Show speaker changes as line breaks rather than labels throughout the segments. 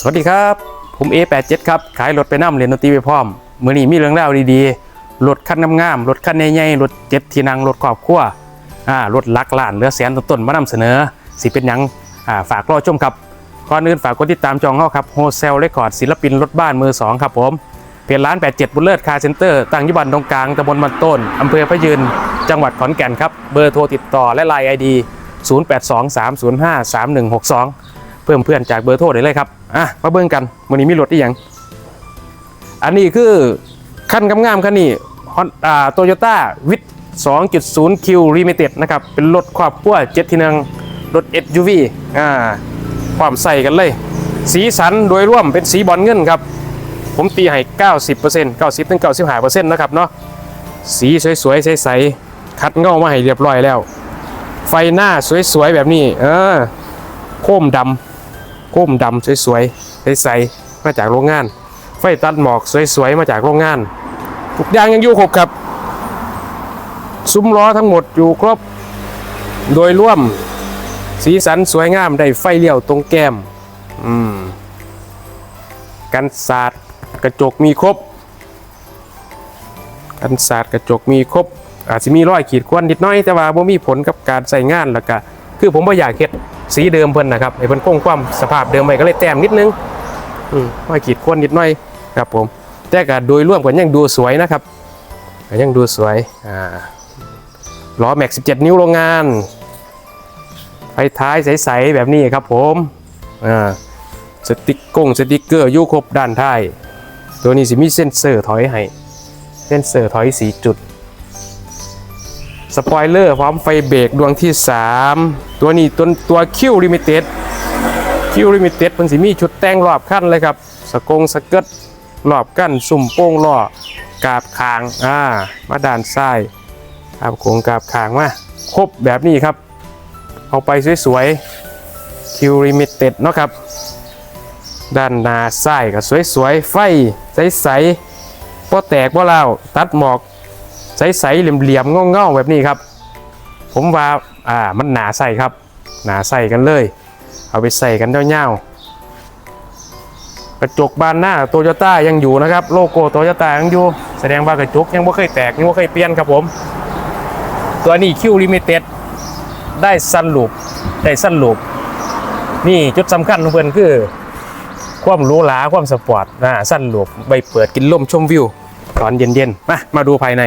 สวัสดีครับ ผม A87 ครับ ขายรถไปน้ำเรียนดนตรีไปพร้อม มือนี้มีเรื่องราวดีๆ รถคันงามๆ รถคันใหญ่ๆ รถเจ็ดที่นั่งรถครอบครัวอ่ารถลักล้านเหลือแสนต้นๆมานำเสนอ สิเป็นยังอ่าฝากรอชมครับ ก่อนอื่นฝากกดติดตามจองเฮาครับโฮเซลเรคคอร์ดศิลปินรถบ้านมือ2ครับผม เพจร้าน 87 บุลเลอร์คาร์เซ็นเตอร์ตั้งอยุบันตรงกลางตำบลมันต้นอำเภอพะยืน จังหวัดขอนแก่นครับ เบอร์โทรติดต่อและไลน์ไอดี 0823053162 เพิ่มเพื่อนจากเบอร์โทรได้เลยครับ อะมาเบิ่งกันวันนี้มีรถอีหยัง อันนี้คือคันงามๆคันนี้ฮอนอ่าโตโยต้าวิท2.0 Q Limited นะครับ เป็นรถครอบครัว7ที่นั่งรถ SUV อ่าความใส่กันเลย สีสันโดยร่วมเป็นสีบอลเงินครับ ผมตีให้ 90% 90ถึง95%นะครับเนาะสีสวยๆ ใสๆคัดเงามาให้เรียบร้อยแล้ว ไฟหน้าสวยๆ แบบนี้ เออโคมดำ โคมดำสวยๆใสๆมาจากโรงงาน ไฟตัดหมอกสวยๆมาจากโรงงานทุกอย่างยังอยู่ครบครับซุ้มล้อทั้งหมดอยู่ครบ โดยร่วมสีสันสวยงามได้ไฟเลี้ยวตรงแก้มอืมกันสาดกระจกมีครบ กันสาดกระจกมีครบ อาจจะมีรอยขีดข่วนนิดน้อย แต่ว่าบ่มีผลกับการใส่งานแล้วก็คือผมบ่อยากเฮ็ด สีเดิมเพิ่นนะครับให้เพิ่นคงความสภาพเดิมไว้ก็เลยแต้มนิดนึงอืมรอยขีดข่วนนิดหน้อยครับผมแต่ก็โดยรวมก็ยังดูสวยนะครับก็ยังดูสวยอ่าล้อแม็ก 17 นิ้วโรงงาน ไฟท้ายใสๆแบบนี้ครับผมอ่าสติกกงสติกเกอร์อยู่ครบด้านท้าย ตัวนี้สิมีเซ็นเซอร์ถอยให้เส้นเซอร์ถอยสีจุด สปอยเลอร์พร้อมไฟเบรกดวงที่ 3 ตัวนี้ตัวตัวคิวลิมิเต็ดคิวลิมิเต็ดมันสิมีชุดแต่งรอบขั้นเลยครับ สกงสเกิร์ตรอบกั้นสุ่มโป้งล้อกาบคางอ่ามาด้านซ้ายกาบโคงกาบคางมาครบแบบนี้ครับ เอาไปสวยๆคิวลิมิเต็ดเนาะครับ ด้านหน้าซ้ายก็สวยๆไฟใสๆพอแตกพอเล่าตัดหมอก ใสๆเหลี่ยมๆเงาๆแบบนี้ครับ ผมว่าอ่ามันหนาใส่ครับ หนาใส่กันเลย เอาไปใส่กันเงาวๆกระจกบานหน้าโตโยต้ายังอยู่นะครับ โลโก้โตโยต้ายังอยู่ แสดงว่ากระจกยังไม่เคยแตกยังไม่เคยเปลี่ยนครับผม ตัวนี้คิวลิมิเต็ดได้ซันลูปได้ซันลูปนี่จุดสำคัญของเพื่อนคือความหรูหราความสปอร์ตนะสั้นหลบใบเปิดกินลมชมวิว ตอนเย็นๆ มา มาดูภายใน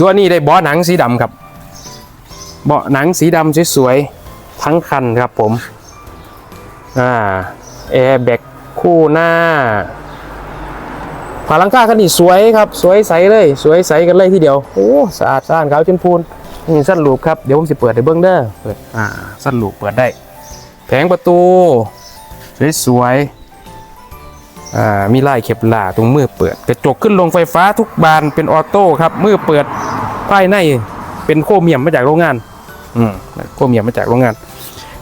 ตัวนี้ได้เบาะหนังสีดำครับ เบาะหนังสีดำสวยๆทั้งคันครับผม อ่าแอร์แบ็กคู่หน้าผาหลังคาคันนี้สวยครับ สวยใสเลย สวยใสกันเลยทีเดียว โอ้สะอาดสะอาดขาวจนพูนนี่สั้นลูปครับ เดี๋ยวผมจะเปิดให้เบิ้งเด้อเปิดอ่าสั้นลูปเปิดได้ แผงประตู สวยๆอ่า มีลายเข็บหลาตรงมือเปิด กระจกขึ้นลงไฟฟ้าทุกบานเป็นออโต้ครับมือเปิดภายในเป็นโครเมียมมาจากโรงงานอืมโครเมียมมาจากโรงงาน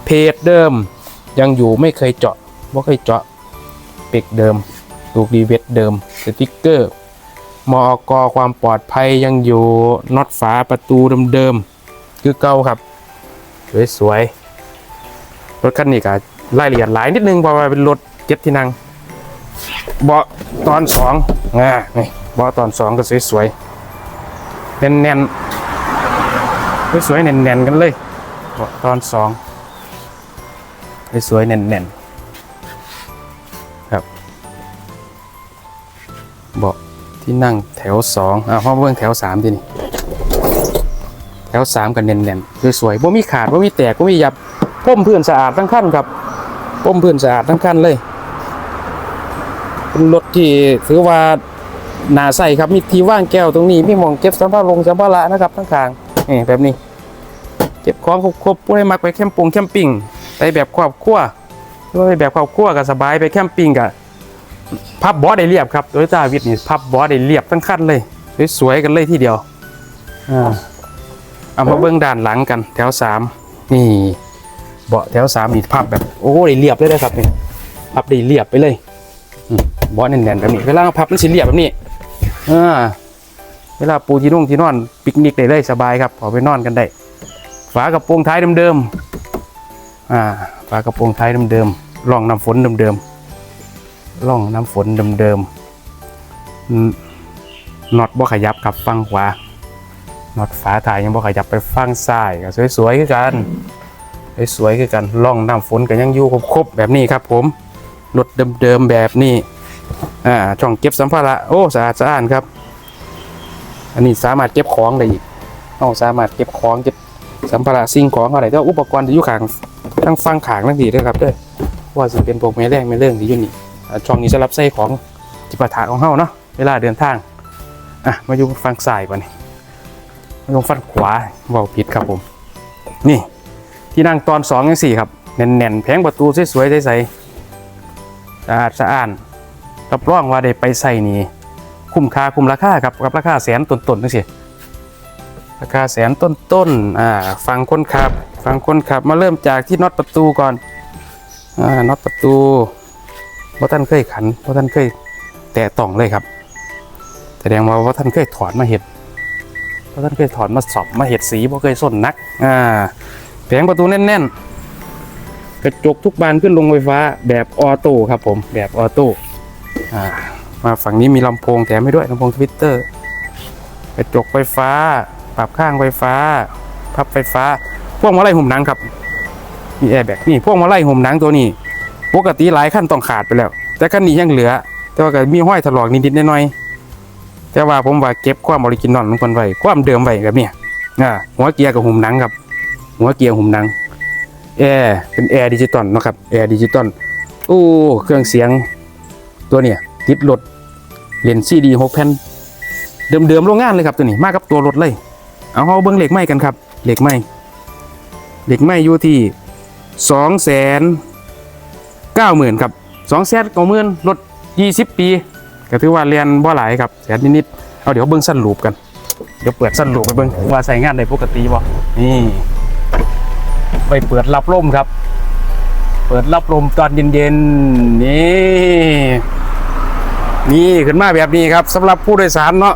เพจเดิมยังอยู่ไม่เคยเจาะไม่เคยเจาะเป็กเดิมลูกดีเวทเดิมสติกเกอร์มอกอความปลอดภัยยังอยู่น็อตฝาประตูเดิมๆคือเก่าครับสวยๆรถคันนี้ก็รายละเอียดหลายนิดนึงเพราะว่าเป็นรถเจ็ดที่นั่ง เบาะตอนสองอ่านี่เบาะตอนสองก็สวยๆแน่นๆสวยๆแน่นๆกันเลยเบาะตอนสองสวยๆแน่นๆครับเบาะที่นั่งแถวสองอ่าห้องเบื้องแถวสามทีนี่แถวสามกันแน่นๆสวยๆบ่มีขาดบ่มีแตกบ่มีหยับพ่มพื้นสะอาดทั้งคันครับพ่มพื้นสะอาดทั้งคันเลย เป็นรถที่ถือว่าหนาใส่ครับมีที่ว่างแก้วตรงนี้มีหมองเก็บสัมภาระลงสัมภาระนะครับทั้งคางนี่แบบนี้ เก็บของครบๆผู้ให้มักไปแคมป์ปงแคมปิ้งไปแบบครอบครัวหรือว่าไปแบบครอบครัวก็สบายไปแคมปิ้งก็พับบอสได้เรียบครับโดยตาวิทนี่พับบอสได้เรียบทั้งคันเลยสวยๆกันเลยทีเดียวอ่าเอามาเบื้องด้านหลังกันแถวสามนี่เบาะแถวสามนี่พับแบบโอ้ได้เรียบเลยนะครับนี่พับได้เรียบไปเลยอืมเบาะแน่นๆแบบนี้เวลาพับมันสิเรียบแบบนี้อ่าเวลาปูที่นุ่งที่นอนปิกนิกได้เลยสบายครับเอไปนอนกันได้ฝากระโปรงท้ายเดิมๆอ่าฝากระโปรงท้ายเดิมๆร่องน้ำฝนเดิมๆร่องน้ำฝนเดิมๆน็อตบ่ขยับครับฟังขวาน็อตฝาถ่ายยังบ่ขยับไปฟังซ้ายก็สวยๆคือกันสวยๆคือกันร่องน้ำฝนก็ยังอยู่ครบๆแบบนี้ครับผมรถเดิมๆแบบนี้ อ่าช่องเก็บสัมภาระโอ้สะอาดสะอ้านครับ อันนี้สามารถเก็บของได้อีกเอาสามารถเก็บของเก็บสัมภาระสิ่งของอะไรแต่ว่าอุปกรณ์ที่อยู่ขางทั้งฟังขางทั้งดีด้วยครับเด้อว่าสิเป็นพวกแม่แรงแม่เรื่องที่อยู่นี่ช่องนี้สำหรับใส่ของจิปาถะของเฮาเนาะเวลาเดินทางอะมาอยู่ฟังซ้ายก่อนนี่มาอยู่ฟังขวาเว้าผิดครับผม นี่ที่นั่งตอนสองยังสี่ครับแน่นๆแผงประตูสวยๆใสๆสะอาดสะอ้าน รับรองว่าได้ไปใส่นี่คุ้มค่าคุ้มราคาครับกับราคาแสนต้นๆนั่นสิราคาแสนต้นๆอ่าฟังคนขับ ฟังคนขับมาเริ่มจากที่น็อตประตูก่อนอ่าน็อตประตูว่าท่านเคยขันว่าท่านเคยแตะต้องเลยครับ แสดงว่าว่าท่านเคยถอดมาเห็ดว่าท่านเคยถอดมาสอบมาเห็ดสีว่าะเคยส้นนักอ่าแผงประตูแน่นๆกระจกทุกบานขึ้นลงไฟฟ้าแบบออโต้ครับผมแบบออโต้ มาฝั่งนี้มีลำโพงแถมให้ด้วยลำโพงทวิตเตอร์กระจกไฟฟ้า ปรับข้างไฟฟ้า พับไฟฟ้า พวกมาไลัยหุ่มหนังครับ มีแอร์แบกนี่พวกมาไลัยหุ่มหนังตัวนี้ ปกติหลายขั้นต้องขาดไปแล้ว แต่ขั้นนี้ยังเหลือ แต่ว่าก็มีห้อยถลอกนิดๆหน่อยๆแต่ว่าผมว่าเก็บความออริจินอลของคนไว้ความเดิมไว้แบบนี้อ่าหัวเกียร์กับหุ่มหนังครับ หัวเกียร์หุ่มหนังแอร์เป็นแอร์ดิจิตอลนะครับแอร์ดิจิตอลโอ้เครื่องเสียง ตัวเนี้ยติดรถเลนซีดีหกแผ่นเดิมๆโรงงานเลยครับตัวนี้มากับตัวรถเลย เอาเขาเบิ้งเหล็กไม้กันครับเหล็กไม้เหล็กไม้อยู่ที่สองแสนเก้าหมื่นครับสองแสนเก้าหมื่นรถยี่สิบปี ก็ถือว่าเรียนบ่หลายครับแสนนิดๆเอาเดี๋ยวเบิ้งสั้นลูปกันเดี๋ยวเปิดสั้นลูปไปเบิ้งว่าใส่งานได้ปกติบ่นี่ไปเปิดรับลมครับ เปิดรับลมตอนเย็นๆนี่ นี่ขึ้นมาแบบนี้ครับสำหรับผู้โดยสารเนาะ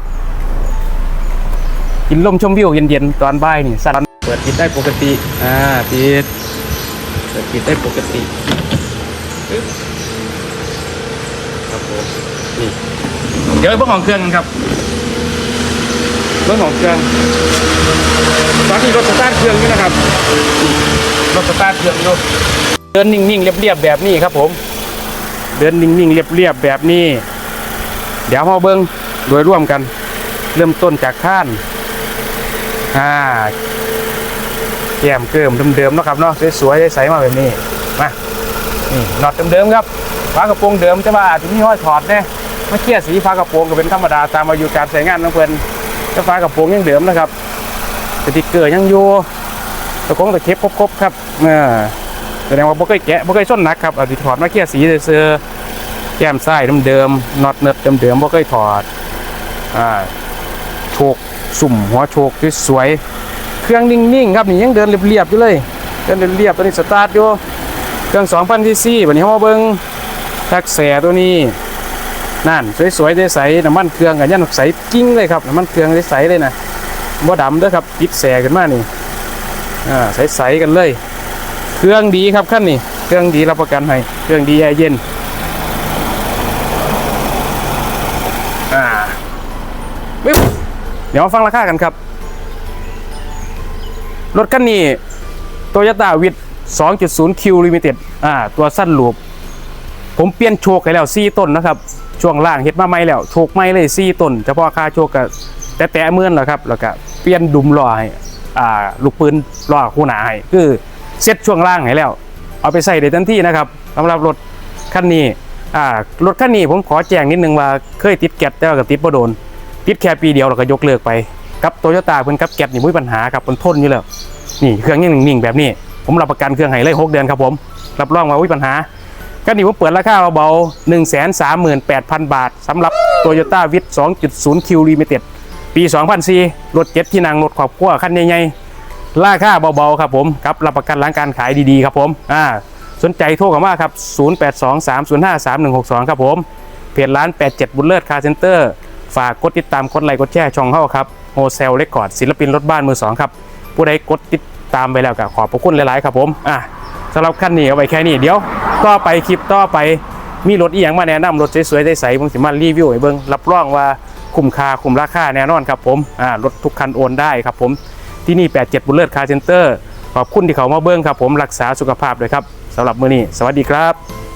กินลมชมวิวเย็นๆตอนบ่ายนี่สันเปิดปิดได้ปกติ อ่าปิดเปิดปิดได้ปกติครับผมนี่เดี๋ยวเบื้องของเครื่องครับเบื้องของเครื่องตอนนี้รถสตาร์ทเครื่องอยู่นะครับรถสตาร์ทเครื่องอยู่เดินนิ่งๆเรียบๆแบบนี้ครับผม เดินนิ่งๆเรียบๆแบบนี้ เดี๋ยวมาเบิ้งโดยร่วมกัน เริ่มต้นจากข้านอ่าแก้มเกิมเดิมๆนะครับเนาะสวยๆใสๆมาแบบนี้มานี่น็อตเดิมๆครับฝากระโปรงเดิมจะมาอาจจะมีห้อยถอดเนี่ยมาเคลียสีฝากระโปรงก็เป็นธรรมดาตามอายุการใช้งานของเพิ่อนจะฝากระโปรงยังเดิมนะครับสติกเกอร์ยังอยู่ตะกงตะเข็บครบๆครับเออแสดงว่าบ่เคยแกะบ่เคยส้นหนักครับอาสิถอดมาเคลียสีเซื่อ แก้มไส้เดิมๆน็อตเนิร์ดเดิมๆบ่เคยถอดอ่าโชกสุ่มหัวโชกสวยๆเครื่องนิ่งๆครับนี่ยังเดินเรียบๆอยู่เลยเดินเรียบๆตัวนี้สตาร์ทอยู่เครื่อง2,000ซีซีบัดนี้เฮามาเบิ่งแท็กแสตัวนี้นั่นสวยๆใสๆน้ำมันเครื่องกันยันใสกิ้งเลยครับน้ำมันเครื่องใสๆเลยนะบ่ดำเด้อครับปิดแสขึ้นมานี่อ่าใสๆกันเลย เครื่องดีครับขั้นนี้เครื่องดีรับประกันให้เครื่องดีแอร์เย็น อ่าปึ๊บ เดี๋ยวมาฟังราคากันครับ รถคันนี้ Toyota w i t 2.0 Q Limited อ่า ตัวสั้นหลวบผมเปลี่ยนโชคให้แล้ว 4 ต้นนะครับ ช่วงล่างเฮ็ดมาใหม่แล้วโชคใหม่เลย 4 ต้น เฉพาะค่าโชคกับแต่แต่เมื่อนแหละครับ แล้วก็เปลี่ยนดุมล้อให้ อ่า ลูกปืนล้อคู่หนาให้ คือเซ็ตช่วงล่างให้แล้ว เอาไปใส่ได้ทันทีนะครับสำหรับรถคันนี้ อ่า รถคันนี้ผมขอแจ้งนิดนึงว่าเคยติดแก๊สแต่ว่าก็ติดบ่โดน ติดแค่ปีเดียวแล้วก็ยกเลิกไปกับโตโยต้าเพิ่นกับแก๊สนี่บ่มีปัญหาครับเพิ่นทนอยู่แล้วนี่เครื่องยังนิ่งๆแบบนี้ ผมรับประกันเครื่องให้เลย6เดือนครับผมรับรองว่าบ่มีปัญหาคันนี้ผมเปิดราคาเบาๆ138,000บาทสำหรับ Toyota v i t 2.0 Q Limited ปี2004รถเจ็ดที่นั่งรถครอบครัวคันใหญ่ๆราคาเบาๆครับผมกับรับประกันหลังการขายดีๆครับผมอ่าสนใจโทรเข้ามาครับ 0823053162 ครับผม เพจร้าน 87 บุญเลิศคาร์เซ็นเตอร์ ฝากกดติดตามกดไลค์กดแชร์ช่องเข้าครับโฮเซลเรคคอร์ดศิลปินรถบ้านมือสองครับ ผู้ใดกดติดตามไปแล้วก็ขอบพระคุณหลายๆ ครับผมอะสำหรับขั้นนี้เอาไว้แค่นี้เดี๋ยวต่อไปคลิปต่อไปมีรถอีหยังมาแนะนำรถสวยๆใสๆผมสิมารีวิวให้เบิ่งรับรองว่าคุ้มค่าคุ้มราคาแน่นอนครับผมอ่ารถทุกคันโอนได้ครับผมที่นี่ 87 บุลเลอร์คาร์เซ็นเตอร์ขอบคุณที่เขามาเบิ่งครับผมรักษาสุขภาพด้วยครับสำหรับมื้อนี้ สวัสดีครับ